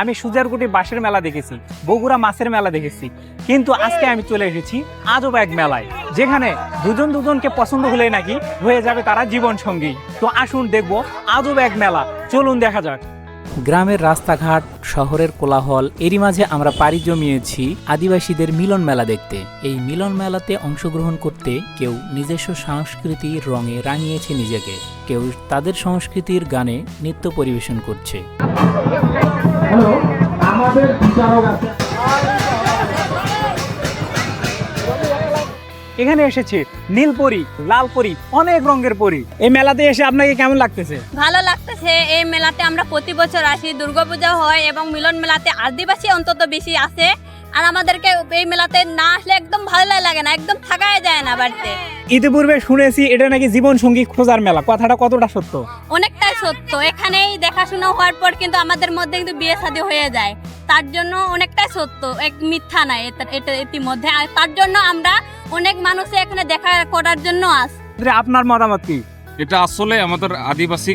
আমি সুজারকুটি বাঁশের মেলা দেখেছি, বগুড়া মাছের মেলা দেখেছি। কিন্তু আজকে আমি চলে এসেছি আজব এক মেলায়, যেখানে দুজন দুজনকে পছন্দ হলে নাকি হয়ে যাবে তারা জীবন সঙ্গী তো আসুন দেখব আজব এক মেলা, চলুন দেখা যাক। গ্রামের রাস্তাঘাট, শহরের কোলাহল, এরই মাঝে আমরা পাড়ি জমিয়েছি আদিবাসীদের মিলন মেলা দেখতে। এই মিলন মেলাতে অংশগ্রহণ করতে কেউ নিজস্ব সংস্কৃতির রঙে রাঙিয়েছে নিজেকে। কেউ তাদের সংস্কৃতির গানে নৃত্য পরিবেশন করছে। হ্যালো আমাদের বিচারক আছে। এখানে এসেছে নীলপরি লালপরি অনেক রঙের পরি। এই মেলাতে এসে আপনাকে কেমন লাগতেছে? ভালো লাগতেছে এই মেলাতে আমরা প্রতি বছর আসি দুর্গাপূজা হয় এবং মিলন মেলাতে আদিবাসী অন্তত বেশি আসে। আর আমাদেরকে এই মেলাতে না আসলে একদম ভালো লাগে না একদম থাকাই যায় না বাড়িতে। ইতিপূর্বে শুনেছি এটা নাকি জীবন সঙ্গী খোঁজার মেলা। কথাটা কতটা সত্য? অনেকটাই সত্য। এখানেই দেখাশোনা হওয়ার পর কিন্তু আমাদের মধ্যে কিন্তু বিয়ে শাদী হয়ে যায়। তার জন্য অনেকটাই সত্য। এক মিথ্যা নাই এটা ইতিমধ্যে। আর তার জন্য আমরা অনেক মানুষে এখানে দেখা করার জন্য আস আপনার মতামত কি? এটা আসলে আমাদের আদিবাসী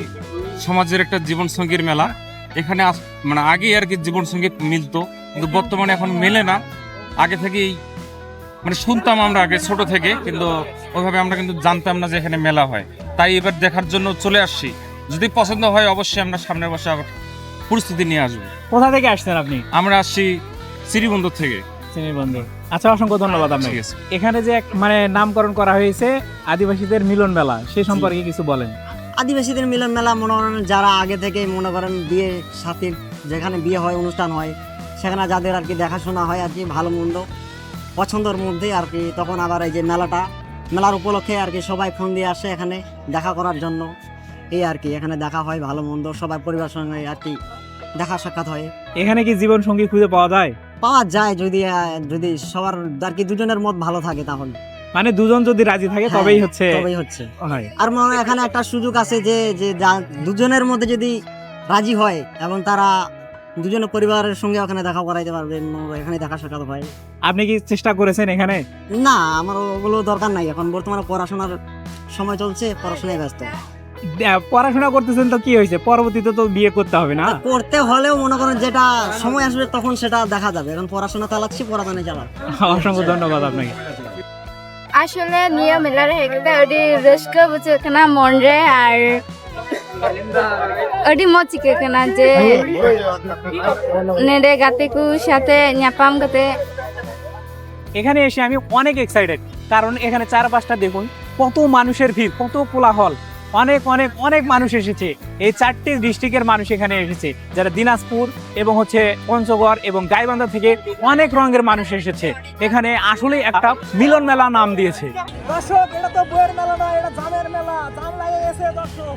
সমাজের একটা জীবন সঙ্গীর মেলা। এখানে আস- মানে আগে আর কি জীবন সংগীত মিলতো। কিন্তু বর্তমানে এখন মেলে না। আগে থেকেই মানে শুনতাম আমরা আগে ছোট থেকে কিন্তু ওইভাবে আমরা কিন্তু জানতাম না যে এখানে মেলা হয়। তাই এবার দেখার জন্য চলে আসছি। যদি পছন্দ হয় অবশ্যই আমরা সামনে বসে আবার পরিস্থিতি নিয়ে আসব। কোথা থেকে আসছেন আপনি? আমরা আসছি শ্রীবন্দর থেকে। বন্ধু আচ্ছা অসংখ্য ধন্যবাদ আপনাকে। ঠিক এখানে যে এক মানে নামকরণ করা হয়েছে আদিবাসীদের মিলন মেলা সে সম্পর্কে কিছু বলেন। আদিবাসীদের মিলন মেলা মনে করেন যারা আগে থেকে মনে করেন বিয়ে সাথে যেখানে বিয়ে হয় অনুষ্ঠান হয় সেখানে যাদের আর কি দেখাশোনা হয় আর কি ভালো মন্দ। পছন্দের মধ্যে আর কি তখন আবার এই যে মেলাটা মেলার উপলক্ষে আর কি সবাই ফোন দিয়ে আসে এখানে দেখা করার জন্য। এই আর কি এখানে দেখা হয় ভালো মন্দ সবার পরিবার সঙ্গে আর কি দেখা সাক্ষাৎ হয়। এখানে কি জীবন সঙ্গী খুঁজে পাওয়া যায়? পাওয়া যায় যদি যদি সবার আর কি দুজনের মত ভালো থাকে তাহলে। মানে দুজন যদি রাজি থাকে হ্যাঁ, তবেই হচ্ছে তবেই হচ্ছে। আর মনে হয় এখানে একটা সুযোগ আছে যে যে যা- দুজনের মধ্যে যদি রাজি হয় এবং তারা দুজন পরিবারের সঙ্গে ওখানে দেখা করাইতে পারবেন এখানে দেখা সাক্ষাৎ হয়। আপনি কি চেষ্টা করেছেন এখানে? না আমার ওগুলো দরকার নাই। এখন বর্তমানে পড়াশোনার সময় চলছে পড়াশোনায় ব্যস্ত। পড়াশোনা করতেছেন তো কি হয়েছে? পরবর্তীতে তো বিয়ে করতে হবে না? করতে হলেও মনে করেন যেটা সময় আসবে তখন সেটা দেখা যাবে। এখন পড়াশোনা চালাচ্ছি পড়াশোনা চালাচ্ছি। অসংখ্য ধন্যবাদ আপনাকে। আসলে নিয়ম মেলার একটা রেস্কা বুঝে মন রে আর ᱟᱹᱰᱤ ᱢᱚᱡᱽ ᱟᱹᱭᱠᱟᱹᱜ ᱠᱟᱱᱟ ᱡᱮ ᱱᱮᱰᱮ ᱜᱟᱛᱮ ᱠᱚ সাথে ᱧᱟᱯᱟᱢ ᱠᱟᱛᱮ এখানে এসে আমি অনেক এক্সাইটেড কারণ এখানে চারপাশটা দেখুন কত মানুষের ভিড় কত কোলাহল অনেক অনেক অনেক মানুষ এসেছে এই চারটি ডিস্ট্রিক্টের মানুষ এখানে এসেছে যারা দিনাজপুর এবং হচ্ছে পঞ্চগড় এবং গাইবান্ধা থেকে অনেক রঙের মানুষ এসেছে এখানে আসলে একটা মিলন মেলা নাম দিয়েছে দর্শক এটা তো বইয়ের মেলা না এটা জামের মেলা জাম লাগে গেছে দর্শক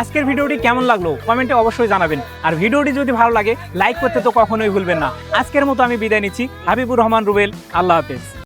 আজকের ভিডিওটি কেমন লাগল? কমেন্টে অবশ্যই জানাবেন। আর ভিডিওটি যদি ভালো লাগে লাইক করতে তো কখনোই ভুলবেন না। আজকের মতো আমি বিদায় নিচ্ছি। হাবিবুর রহমান রুবেল, আল্লাহ হাফেজ।